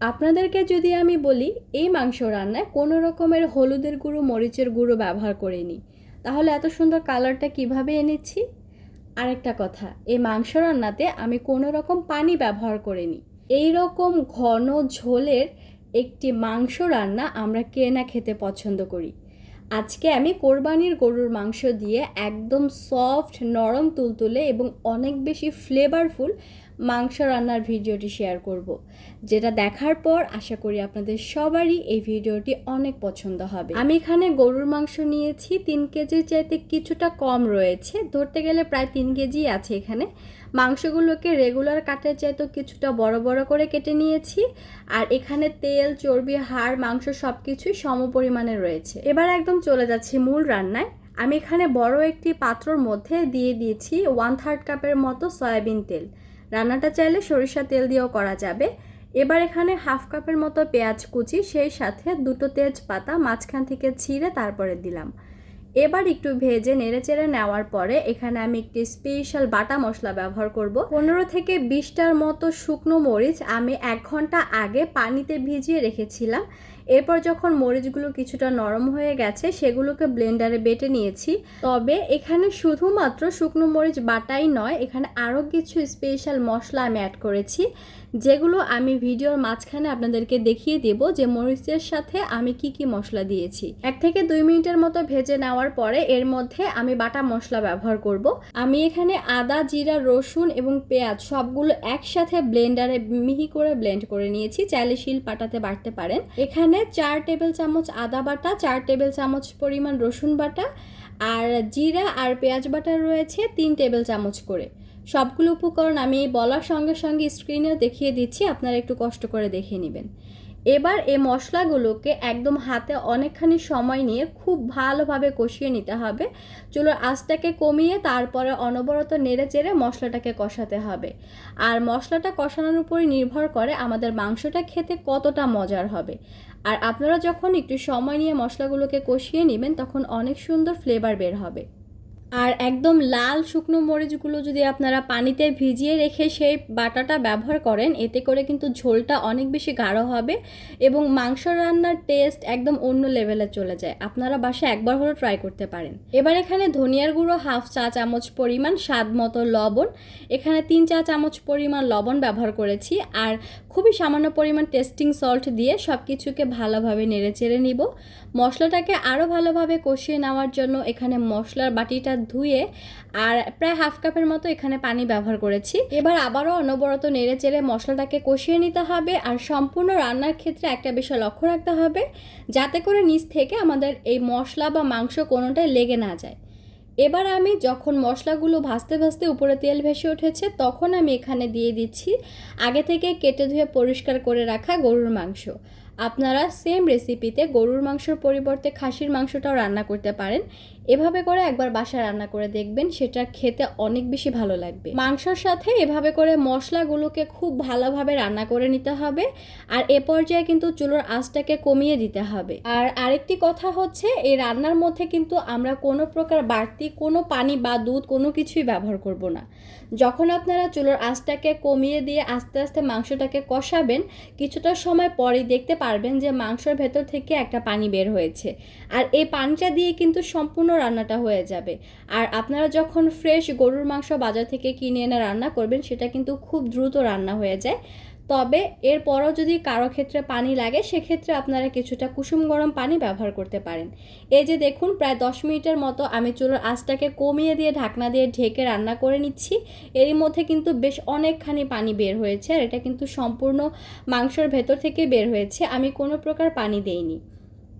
আপনাদেরকে যদি আমি বলি, এই মাংস রান্নায় কোনো রকমের হলুদের গুঁড়ো, মরিচের গুঁড়ো ব্যবহার করিনি। তাহলে এত সুন্দর কালারটা কীভাবে এনেছি? আরেকটা কথা, এই মাংস রান্নাতে আমি কোনো রকম পানি ব্যবহার করিনি। এই রকম ঘন ঝোলের একটি মাংস রান্না আমরা কে না খেতে পছন্দ করি। আজকে আমি কোরবানির গরুর মাংস দিয়ে একদম সফট, নরম, তুলতুলে এবং অনেক বেশি ফ্লেভারফুল মাংস রান্নার ভিডিওটি শেয়ার করব। যেটা দেখার পর আশা করি আপনাদের সবারই এই ভিডিওটি অনেক পছন্দ হবে। আমি এখানে গরুর মাংস নিয়েছি, তিন কেজির চাইতে কিছুটা কম রয়েছে। ধরতে গেলে প্রায় তিন কেজি আছে এখানে। মাংসগুলোকে রেগুলার কাটার চাইতে কিছুটা বড় বড় করে কেটে নিয়েছি। আর এখানে তেল, চর্বি, হাড়, মাংস সব কিছুই সম পরিমাণে রয়েছে। এবার একদম চলে যাচ্ছি মূল রান্নায়। আমি এখানে বড় একটি পাত্রর মধ্যে দিয়ে দিয়েছি ওয়ান থার্ড কাপের মতো সয়াবিন তেল। রান্নাটা চাইলে সরিষা তেল দিয়েও করা যাবে। এবার এখানে হাফ কাপের মতো পেঁয়াজ কুচি, সেই সাথে দুটো তেজপাতা মাঝখান থেকে ছিঁড়ে তারপরে দিলাম। এবার একটু ভেজে নেড়েচেড়ে নেওয়ার পরে এখানে আমি একটি স্পেশাল বাটা মশলা ব্যবহার করব। পনেরো থেকে বিশটার মতো শুকনো মরিচ আমি এক ঘণ্টা আগে পানিতে ভিজিয়ে রেখেছিলাম। এরপর যখন মরিচগুলো কিছুটা নরম হয়ে গেছে, সেগুলোকে ব্লেন্ডারে বেটে নিয়েছি। তবে এখানে শুধুমাত্র শুকনো মরিচ বাটাই নয়, এখানে আরও কিছু স্পেশাল মশলা আমি অ্যাড করেছি, যেগুলো আমি ভিডিওর মাঝখানে আপনাদেরকে দেখিয়ে দেব যে মরিচের সাথে আমি কি কি মশলা দিয়েছি। এক থেকে দুই মিনিটের মতো ভেজে নেওয়ার পরে এর মধ্যে আমি বাটা মশলা ব্যবহার করব। আমি এখানে আদা, জিরা, রসুন এবং পেঁয়াজ সবগুলো একসাথে ব্লেন্ডারে মিহি করে ব্লেন্ড করে নিয়েছি। চাইলে শিল পাটাতে বাটতে পারেন। এখানে চার টেবিল চামচ আদা বাটা, চার টেবিল চামচ পরিমাণ রসুন বাটা আর জিরা আর পেঁয়াজ বাটা রয়েছে তিন টেবিল চামচ করে। সবগুলো উপকরণ আমি বলার সঙ্গে সঙ্গে স্ক্রিনেও দেখিয়ে দিচ্ছি, আপনারা একটু কষ্ট করে দেখে নেবেন। এবার এই মশলাগুলোকে একদম হাতে অনেকখানি সময় নিয়ে খুব ভালোভাবে কষিয়ে নিতে হবে। চুলোর আঁচটাকে কমিয়ে তারপরে অনবরত নেড়ে চেড়ে মশলাটাকে কষাতে হবে। আর মশলাটা কষানোর উপরই নির্ভর করে আমাদের মাংসটা খেতে কতটা মজার হবে। আর আপনারা যখন একটু সময় নিয়ে মশলাগুলোকে কষিয়ে নেবেন, তখন অনেক সুন্দর ফ্লেভার বের হবে। আর একদম লাল শুকনো মরিচগুলো যদি আপনারা পানিতে ভিজিয়ে রেখে সেই বাটাটা ব্যবহার করেন, এতে করে কিন্তু ঝোলটা অনেক বেশি গাঢ় হবে এবং মাংস রান্নার টেস্ট একদম অন্য লেভেলে চলে যায়। আপনারা বাসায় একবার হলেও ট্রাই করতে পারেন। এবার এখানে ধনিয়ার গুঁড়ো হাফ চা চামচ পরিমাণ, স্বাদ মতো লবণ। এখানে তিন চা চামচ পরিমাণ লবণ ব্যবহার করেছি আর খুবই সামান্য পরিমাণ টেস্টিং সল্ট দিয়ে সব কিছুকে ভালোভাবে নেড়ে চেড়ে নিব। মশলাটাকে আরও ভালোভাবে কষিয়ে নেওয়ার জন্য এখানে মশলার বাটিটা ধুয়ে আর প্রায় হাফ কাপের মতো এখানে পানি ব্যবহার করেছি। এবার আবারও অনবরত নেড়ে চেড়ে মশলাটাকে কষিয়ে নিতে হবে আর সম্পূর্ণ রান্নার ক্ষেত্রে একটা বিষয় লক্ষ্য রাখতে হবে যাতে করে নিচ থেকে আমাদের এই মশলা বা মাংস কোনোটাই লেগে না যায়। এবার আমি যখন মশলাগুলো ভাজতে ভাজতে উপরে তেল ভেসে উঠেছে তখন আমি এখানে দিয়ে দিচ্ছি আগে থেকে কেটে ধুয়ে পরিষ্কার করে রাখা গরুর মাংস। আপনারা সেম রেসিপিতে গরুর মাংসর পরিবর্তে খাসির মাংসটাও রান্না করতে পারেন। এভাবে করে একবার বাসায় রান্না করে দেখবেন, সেটা খেতে অনেক বেশি ভালো লাগবে। মাংসর সাথে এভাবে করে মশলাগুলোকে খুব ভালোভাবে রান্না করে নিতে হবে, আর এ পর্যায়ে কিন্তু চুলোর আঁচটাকে কমিয়ে দিতে হবে। আর আরেকটি কথা হচ্ছে, এই রান্নার মধ্যে কিন্তু আমরা কোনো প্রকার বাড়তি কোনো পানি বা দুধ কোনো কিছুই ব্যবহার করব না। যখন আপনারা চুলোর আঁচটাকে কমিয়ে দিয়ে আস্তে আস্তে মাংসটাকে কষাবেন, কিছুটা সময় পরেই দেখতে পারবেন যে মাংসর ভেতর থেকে একটা পানি বের হয়েছে। আর এই পানিটা দিয়ে কিন্তু সম্পূর্ণ রান্নাটা হয়ে যাবে। আর আপনারা যখন ফ্রেশ গরুর মাংস বাজার থেকে কিনে এনে রান্না করবেন, সেটা কিন্তু খুব দ্রুত রান্না হয়ে যায়। তবে এরপরও যদি কারও ক্ষেত্রে পানি লাগে, সেক্ষেত্রে আপনারা কিছুটা কুসুম গরম পানি ব্যবহার করতে পারেন। এই যে দেখুন, প্রায় দশ মিনিটের মতো আমি চুলোর আঁচটাকে কমিয়ে দিয়ে ঢাকনা দিয়ে ঢেকে রান্না করে নিচ্ছি। এরই মধ্যে কিন্তু বেশ অনেকখানি পানি বের হয়েছে, আর এটা কিন্তু সম্পূর্ণ মাংসর ভেতর থেকে বের হয়েছে। আমি কোনো প্রকার পানি দেইনি।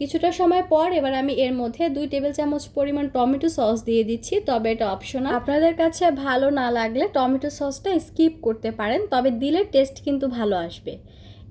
কিছুটা সময় পর এবার আমি এর মধ্যে দুই টেবিল চামচ পরিমাণ টমেটো সস দিয়ে দিচ্ছি, তবে এটা অপশন আপনাদের কাছে ভালো না লাগলে টমেটো সসটা স্কিপ করতে পারেন, তবে দিলে টেস্ট কিন্তু ভালো আসবে।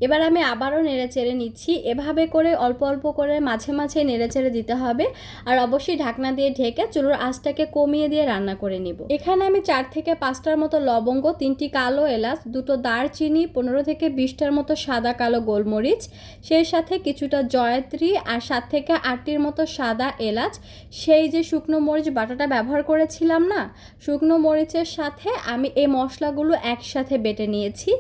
এবার আমি আবারও নেড়ে চেড়ে নিচ্ছি। এভাবে করে অল্প অল্প করে মাঝে মাঝে নেড়ে চেড়ে দিতে হবে। আর অবশ্যই ঢাকনা দিয়ে ঢেকে চুলোর আঁচটাকে কমিয়ে দিয়ে রান্না করে নিব। এখানে আমি চার থেকে পাঁচটার মতো লবঙ্গ, তিনটি কালো এলাচ, দুটো দারচিনি, পনেরো থেকে বিশটার মতো সাদা কালো গোলমরিচ, সেই সাথে কিছুটা জয়ত্রী আর সাত থেকে আটটির মতো সাদা এলাচ। সেই যে শুকনো মরিচ বাটাটা ব্যবহার করেছিলাম না, শুকনো মরিচের সাথে আমি এই মশলাগুলো একসাথে বেটে নিয়েছি।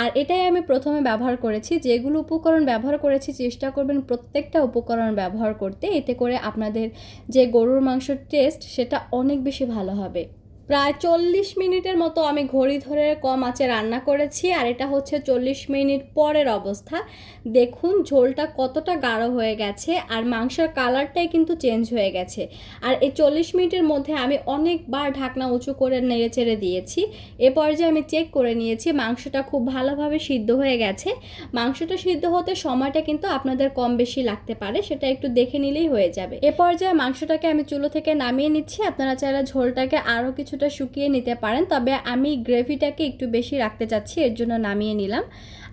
আর এটাই আমি প্রথমে ব্যবহার করেছি, যেগুলো উপকরণ ব্যবহার করেছি, চেষ্টা করবেন প্রত্যেকটা উপকরণ ব্যবহার করতে। এতে করে আপনাদের যে গরুর মাংসের টেস্ট সেটা অনেক বেশি ভালো হবে। প্রায় চল্লিশ মিনিটের মতো আমি ঘড়ি ধরে কম আঁচে রান্না করেছি, আর এটা হচ্ছে চল্লিশ মিনিট পরের অবস্থা। দেখুন, ঝোলটা কতটা গাঢ় হয়ে গেছে, আর মাংসের কালারটাই কিন্তু চেঞ্জ হয়ে গেছে। আর এই চল্লিশ মিনিটের মধ্যে আমি অনেকবার ঢাকনা উঁচু করে নেড়ে চেড়ে দিয়েছি। এ পর্যায়ে আমি চেক করে নিয়েছি, মাংসটা খুব ভালোভাবে সিদ্ধ হয়ে গেছে। মাংসটা সিদ্ধ হতে সময়টা কিন্তু আপনাদের কম বেশি লাগতে পারে, সেটা একটু দেখে নিলেই হয়ে যাবে। এ পর্যায়ে মাংসটাকে আমি চুলো থেকে নামিয়ে নিচ্ছি। আপনারা চাইলে ঝোলটাকে আরও কিছুটা শুকিয়ে নিতে পারেন, তবে আমি গ্রেভিটাকে একটু বেশি রাখতে চাচ্ছি, এর জন্য নামিয়ে নিলাম।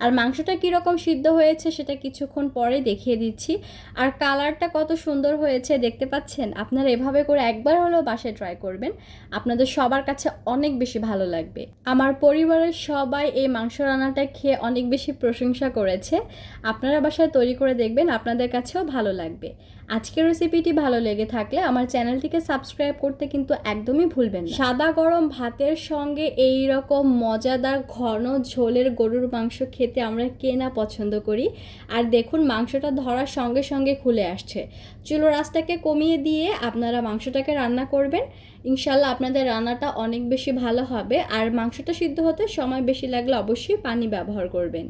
আর মাংসটা কীরকম সিদ্ধ হয়েছে সেটা কিছুক্ষণ পরে দেখিয়ে দিচ্ছি। আর কালারটা কত সুন্দর হয়েছে দেখতে পাচ্ছেন? আপনারা এভাবে করে একবার হলেও বাসায় ট্রাই করবেন। আপনাদের সবার কাছে অনেক বেশি ভালো লাগবে। আমার পরিবারের সবাই এই মাংস রান্নাটা খেয়ে অনেক বেশি প্রশংসা করেছে। আপনারা বাসায় তৈরি করে দেখবেন, আপনাদের কাছেও ভালো লাগবে। আজকের রেসিপিটি ভালো লেগে থাকলে আমার চ্যানেলটিকে সাবস্ক্রাইব করতে কিন্তু একদমই ভুলবেন না। সাদা গরম ভাতের সঙ্গে এই রকম মজাদার ঘন ঝোলের গরুর মাংস খেতে আমরা কে না পছন্দ করি? আর দেখুন, মাংসটা ধরার সঙ্গে সঙ্গে খুলে আসছে। চুলো রাসটাকে কমিয়ে দিয়ে আপনারা মাংসটাকে রান্না করবেন। ইনশাল্লাহ আপনাদের রান্নাটা অনেক বেশি ভালো হবে। আর মাংসটা সিদ্ধ হতে সময় বেশি লাগলে অবশ্যই পানি ব্যবহার করবেন।